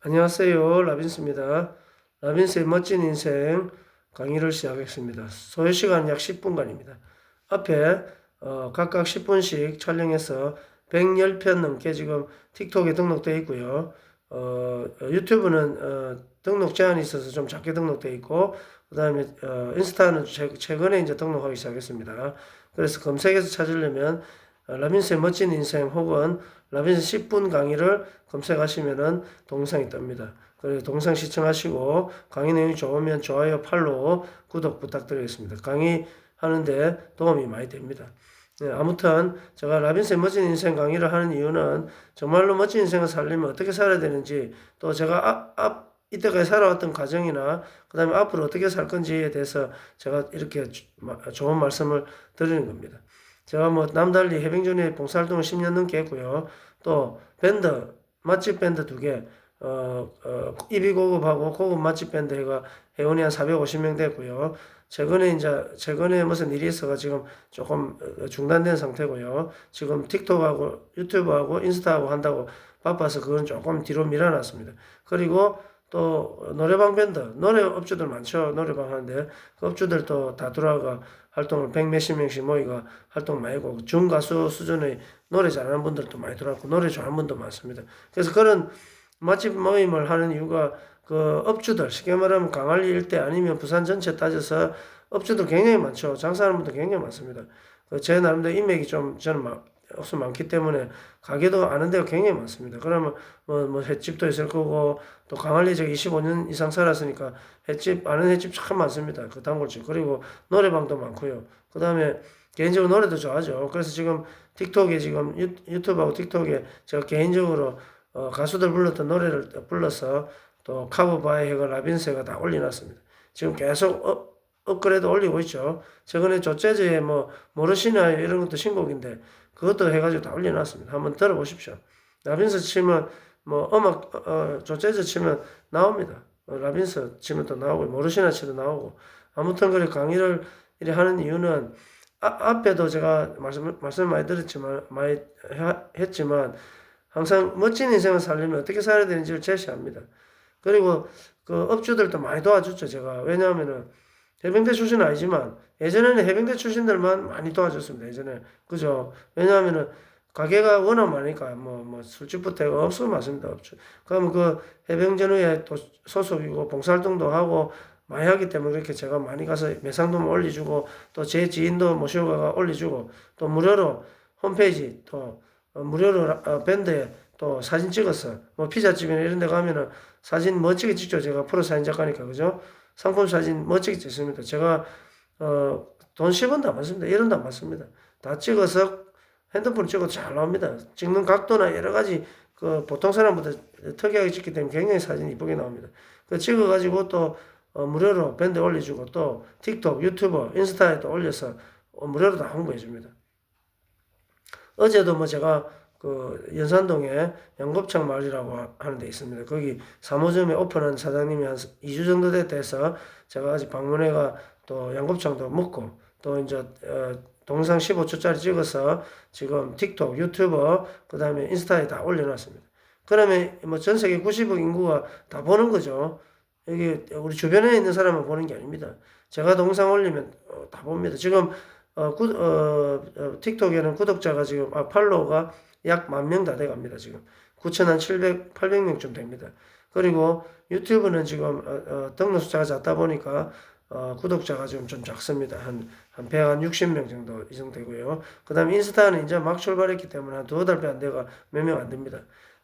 안녕하세요. 라빈스입니다. 라빈스의 멋진 인생 강의를 시작하겠습니다. 소요 시간 약 10분간입니다. 앞에 어, 각각 10분씩 촬영해서 110편 넘게 지금 틱톡에 등록되어 있고요. 어, 어, 유튜브는 어, 등록 제한이 있어서 좀 작게 등록되어 있고 그 다음에 어, 인스타는 최, 최근에 이제 등록하기 시작했습니다. 그래서 검색해서 찾으려면 어, 라빈스의 멋진 인생 혹은 라빈스 10분 강의를 검색하시면은 동영상이 뜹니다. 그리고 동영상 시청하시고 강의 내용이 좋으면 좋아요, 팔로우, 구독 부탁드리겠습니다. 강의 하는데 도움이 많이 됩니다. 네, 아무튼 제가 라빈스의 멋진 인생 강의를 하는 이유는 정말로 멋진 인생을 살려면 어떻게 살아야 되는지 또 제가 앞, 앞 이때까지 살아왔던 과정이나 그 다음에 앞으로 어떻게 살 건지에 대해서 제가 이렇게 좋은 말씀을 드리는 겁니다. 제가 뭐 남달리 해병전에 봉사활동을 10년 넘게 했고요. 또 밴드 맛집 밴드 두 개, 어, 어, 입이 고급하고 고급 맛집 밴드 해가 회원이 한 450명 됐고요. 최근에 이제 최근에 무슨 일이 있어가 지금 조금 어, 중단된 상태고요. 지금 틱톡하고 유튜브하고 인스타하고 한다고 바빠서 그건 조금 뒤로 밀어놨습니다. 그리고 또 노래방 밴드 노래 업주들 많죠. 노래방 하는데 그 업주들도 다 돌아가 활동을 백 몇십 명씩 모이가 활동 많이 하고 중가수 수준의 노래 잘하는 분들도 많이 들어왔고 노래 좋아하는 분도 많습니다. 그래서 그런 맛집 모임을 하는 이유가 그 업주들 쉽게 말하면 강할리 일대 아니면 부산 전체 따져서 업주들 굉장히 많죠. 장사하는 분들 굉장히 많습니다. 그제 나름대로 인맥이 좀 저는 막 없어 많기 때문에 가게도 아는 데가 굉장히 많습니다. 그러면 뭐, 뭐 횟집도 있을 거고 또 강할리 제가 25년 이상 살았으니까 횟집 아는 횟집 참 많습니다. 그 단골집 그리고 노래방도 많고요. 그 다음에 개인적으로 노래도 좋아하죠. 그래서 지금 틱톡에 지금 유, 유튜브하고 틱톡에 제가 개인적으로 어, 가수들 불렀던 노래를 불러서 또 카버바이 해가 라빈세가 다 올려놨습니다. 지금 계속 업, 업그레이드 올리고 있죠. 최근에 조재즈의 뭐 모르시나 이런 것도 신곡인데 그것도 해가지고 다 올려놨습니다. 한번 들어보십시오. 라빈스 치면 뭐 음악 어, 어, 조재즈 치면 나옵니다. 어, 라빈스 치면 또 나오고 모르시나 치도 나오고 아무튼 그래 강의를 이래 하는 이유는 아, 앞에도 제가 말씀 말씀 많이 드렸지만 많이 해- 했지만 항상 멋진 인생을 살려면 어떻게 살아야 되는지를 제시합니다. 그리고 그 업주들도 많이 도와줬죠 제가 왜냐하면은 해병대 출신은 아니지만 예전에는 해병대 출신들만 많이 도와줬습니다 예전에 그죠 왜냐하면은 가게가 워낙 많으니까 뭐뭐 술집부터 없으면 많습니다 업주 그러면 그 해병전후에 또 소속이고 봉사활동도 하고 많이 하기 때문에 그렇게 제가 많이 가서 매상도 올려주고 또 제 지인도 가가 올려주고 또 무료로 홈페이지 또 어, 무료로 라- 어, 밴드에 또 사진 찍었어. 뭐 피자집이나 이런 데 가면은 사진 멋지게 찍죠. 제가 프로 사진 작가니까 그죠? 상품 사진 멋지게 찍습니다. 제가 어 돈 10원도 안 받습니다. 1원도 안 받습니다. 다 찍어서 핸드폰 찍어도 잘 나옵니다. 찍는 각도나 여러 가지 그 보통 사람보다 특이하게 찍기 때문에 굉장히 사진이 이쁘게 나옵니다. 그 찍어가지고 또 어, 무료로 밴드 올려주고 또 틱톡, 유튜브, 인스타에 또 올려서 어, 무료로 다 홍보해 줍니다. 어제도 뭐 제가 그 연산동에 양곱창 마을이라고 하- 하는 데 있습니다. 거기 3호점에 오픈한 사장님이 한 2주 정도 됐다 해서 제가 아직 방문해가 또 양곱창도 먹고 또 이제 어, 동영상 15초짜리 찍어서 지금 틱톡, 유튜브, 그 다음에 인스타에 다 올려놨습니다. 그러면 뭐 전 세계 90억 인구가 다 보는 거죠. 여기 우리 주변에 있는 사람만 보는 게 아닙니다. 제가 동영상 올리면 어, 다 봅니다. 지금 어, 구, 어, 어, 틱톡에는 구독자가 지금 아, 팔로워가 약 만 명 다 돼갑니다. 지금 9,700, 800명쯤 됩니다. 그리고 유튜브는 지금 어, 어, 등록 숫자가 작다 보니까 어, 구독자가 지금 좀 작습니다. 한, 한 160명 정도 이 정도 되고요. 그 다음에 인스타는 이제 막 출발했기 때문에 한 두어 달배안 돼가 몇 명 안 됩니다.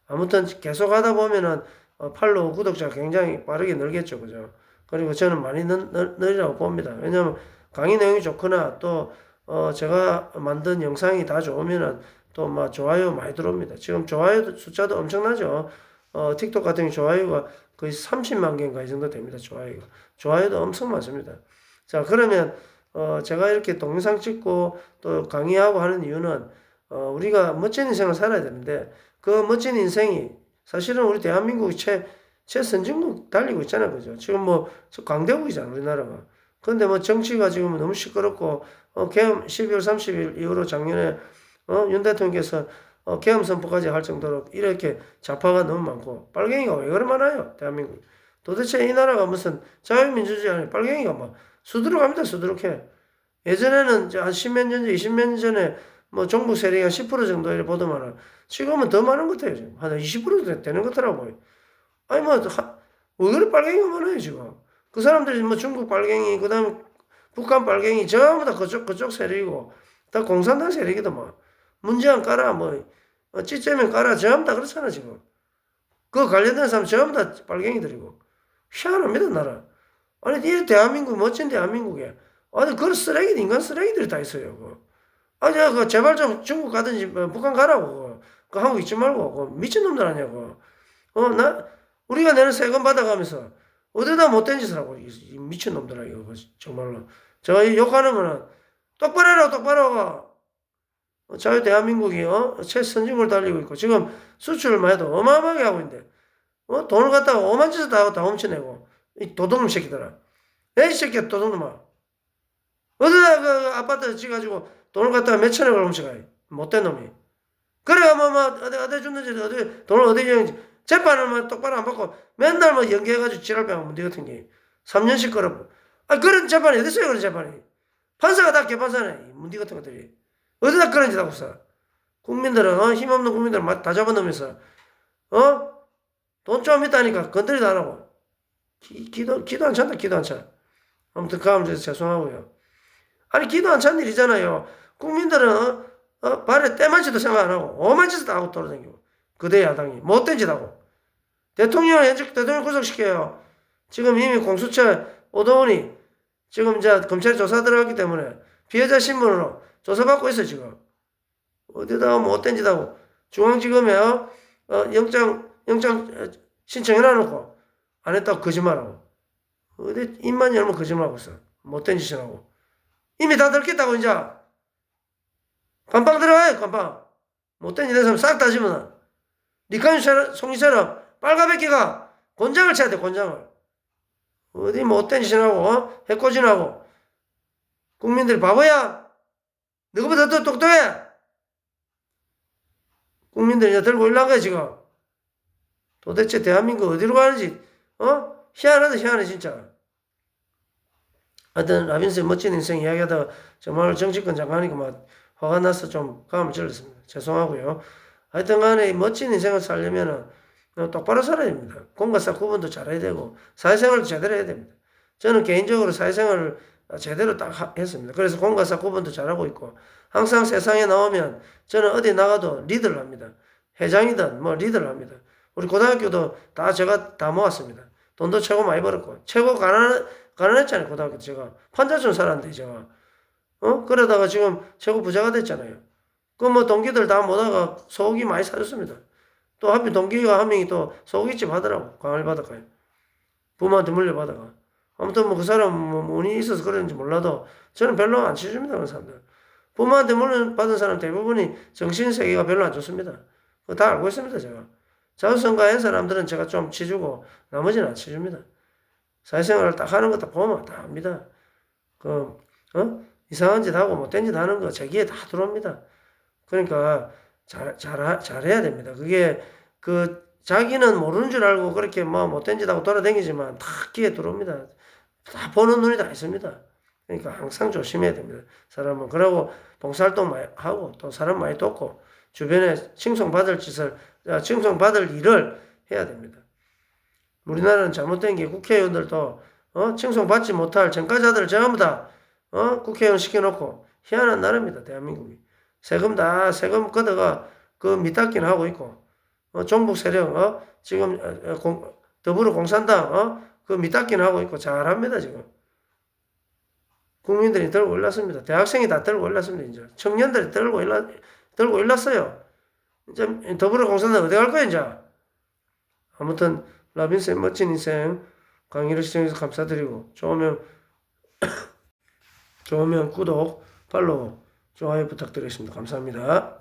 아무튼 계속 하다 보면은 어, 팔로우 구독자가 굉장히 빠르게 늘겠죠. 그죠? 그리고 저는 많이 늘, 늘, 늘이라고 봅니다. 왜냐하면 강의 내용이 좋거나 또 어, 제가 만든 영상이 다 좋으면은 또 막 좋아요 많이 들어옵니다. 지금 좋아요 숫자도 엄청나죠. 어, 틱톡 같은 좋아요가 거의 30만 개인가 이 정도 됩니다. 좋아요가. 좋아요도 엄청 많습니다. 자, 그러면 어, 제가 이렇게 동영상 찍고 또 강의하고 하는 이유는 어, 우리가 멋진 인생을 살아야 되는데 그 멋진 인생이 사실은 우리 대한민국이 최, 최선진국 달리고 있잖아요. 그죠? 지금 뭐 강대국이잖아, 우리나라가. 근데 뭐 정치가 지금 너무 시끄럽고 어, 개엄 12월 30일 이후로 작년에 어, 윤 대통령께서 어, 계엄 선포까지 할 정도로 이렇게 좌파가 너무 많고 빨갱이가 왜 많아요? 대한민국 도대체 이 나라가 무슨 자유민주주의 아니 빨갱이가 막 수두룩합니다 수두룩해. 예전에는 한 십몇 년 전, 이십몇 년 전에 뭐 종북 세력이 한10% 정도 이래 보더만은 지금은 더 많은 것 같아요 지금. 한 20% 되는 것 같더라고요. 아니 뭐왜 그리 빨갱이가 많아요 지금 그 사람들이 뭐 중국 빨갱이 그 다음에 북한 빨갱이 전부 다 그쪽 그쪽 세력이고 다 공산당 세력이더만 문제안 깔아 뭐. 어, 찌쩌면 깔아 전부 다 그렇잖아 지금. 그 관련된 사람 전부 다 빨갱이들이고. 희한합니다 나라. 아니 이 대한민국 멋진 대한민국에. 아니 그런 쓰레기 인간 쓰레기들이 다 있어요 그. 아니 그 제발 좀 중국 가든지 뭐 북한 가라고 그, 그 한국 있지 말고 그 미친놈들 아니냐고 어나 우리가 내는 세금 받아가면서 어디다 못된 짓을 하고 미친놈들아 이거 그 정말로 제가 이 욕하는 거는 똑바로 해라 똑바로 어, 자유 대한민국이 어? 최선진국을 달리고 있고 지금 수출만 해도 어마어마하게 하고 있는데 어? 돈을 갖다가 오만 짓을 다 다 훔쳐내고 이 도둑놈 새끼들아 에이 새끼야 도둑놈아 어디다 그 아파트 지가지고 돈을 갖다가 몇 천억을 훔쳐가 못된 놈이 그래야 뭐뭐 어디 어디 줬는지 어디 돈을 어디 줬는지 재판을 뭐 똑바로 안 받고 맨날 뭐 연기해가지고 지랄병 문제 같은 게. 3년씩 걸어 아 그런 재판이 어디 있어요 그런 재판이. 판사가 다 개판사네 이 문제 같은 것들이. 어디다 그런 짓 하고 있어. 국민들은 어? 힘없는 국민들 다 잡아놓으면서 어? 돈 좀 있다니까 건드리도 안 하고. 기, 기도 기도 안 찬다 기도 안 차 아무튼 그 감에서 죄송하고요. 아니 기도 안 찬 일이잖아요. 국민들은 어? 어? 발에 때만치도 생각 안 하고 오만 짓을 다 하고 돌아다니고 그대 야당이. 못된 짓 하고. 대통령을 현직 대통령 구속시켜요. 지금 이미 공수처 오도원이 지금 이제 검찰 조사 들어갔기 때문에 피해자 신분으로 조사받고 있어 지금. 어디다가 못된 짓 하고. 중앙지검에 어? 어, 영장 영장 어, 신청해놔놓고. 안 했다고 거짓말하고. 어디 입만 열면 거짓말하고 있어. 못된 짓을 하고. 이미 다 들켰다고 이제. 감방 들어가요 감방. 못된 짓 했으면 싹다 집어넣어 니칸 송이처럼 빨가벗기가 권장을 쳐야 돼 권장을. 어디 못된 짓을 하고 어? 해코진 하고. 국민들이 바보야! 너보다 더 똑똑해! 국민들이 이제 들고 올라간 거야 지금. 도대체 대한민국 어디로 가는지 어? 희한하다 희한해 진짜. 하여튼 라빈스의 멋진 인생 이야기하다가 정말 정치권 장관이고 막 화가 나서 좀 감을 질렀습니다. 죄송하고요 하여튼 간에 이 멋진 인생을 살려면은 어, 똑바로 살아야 됩니다. 공과사 구분도 잘해야 되고 사회생활도 제대로 해야 됩니다. 저는 개인적으로 사회생활을 제대로 딱 하- 했습니다. 그래서 공과사 구분도 잘하고 있고 항상 세상에 나오면 저는 어디 나가도 리더를 합니다. 회장이든 뭐 리더를 합니다. 우리 고등학교도 다 제가 다 모았습니다. 돈도 최고 많이 벌었고 최고 가난 가난했잖아요 고등학교 때 제가 판자촌 살았는데 제가 어 그러다가 지금 최고 부자가 됐잖아요. 그 뭐 동기들 다 모다가 소고기 많이 사줬습니다. 또 하필 동기가 한 명이 또 소고기집 하더라고. 광을 바닷가에. 부모한테 물려받아가. 아무튼 뭐 그 사람 뭐 운이 있어서 그런지 몰라도 저는 별로 안 치줍니다 그런 사람들. 부모한테 물려받은 사람 대부분이 정신세계가 별로 안 좋습니다. 그거 다 알고 있습니다 제가. 자수성가한 사람들은 제가 좀 치주고 나머지는 안 치줍니다. 사회생활을 딱 하는 거딱 보면 다 압니다. 그 어? 이상한 짓 하고 못된 짓 하는 거 제기에 다 들어옵니다 그러니까 잘, 잘, 잘해야 됩니다. 그게 그 자기는 모르는 줄 알고 그렇게 뭐 못된 짓 하고 돌아다니지만 다 귀에 들어옵니다. 다 보는 눈이 다 있습니다. 그러니까 항상 조심해야 됩니다. 사람은 그러고 봉사활동 많이 하고 또 사람 많이 돕고 주변에 칭송받을 짓을 아, 칭송받을 일을 해야 됩니다. 우리나라는 잘못된 게 국회의원들도 어? 칭송받지 못할 전과자들 전부 다 어? 국회의원 시켜놓고 희한한 나라입니다. 대한민국이. 세금 다 세금 걷어가 그 밑닦기는 하고 있고 어, 종북 세력 어, 지금 어, 어, 공, 더불어 공산당 어, 그 밑닦기는 하고 있고 잘합니다 지금. 국민들이 들고 올랐습니다. 대학생이 다 들고 올랐습니다 이제. 청년들이 들고 올라 들고 올랐어요. 이제 더불어 공산당 어디 갈 거야 이제? 아무튼 라빈스의 멋진 인생 강의를 시청해주셔서 감사드리고 좋으면 좋으면 구독 팔로우 좋아요 부탁드리겠습니다. 감사합니다.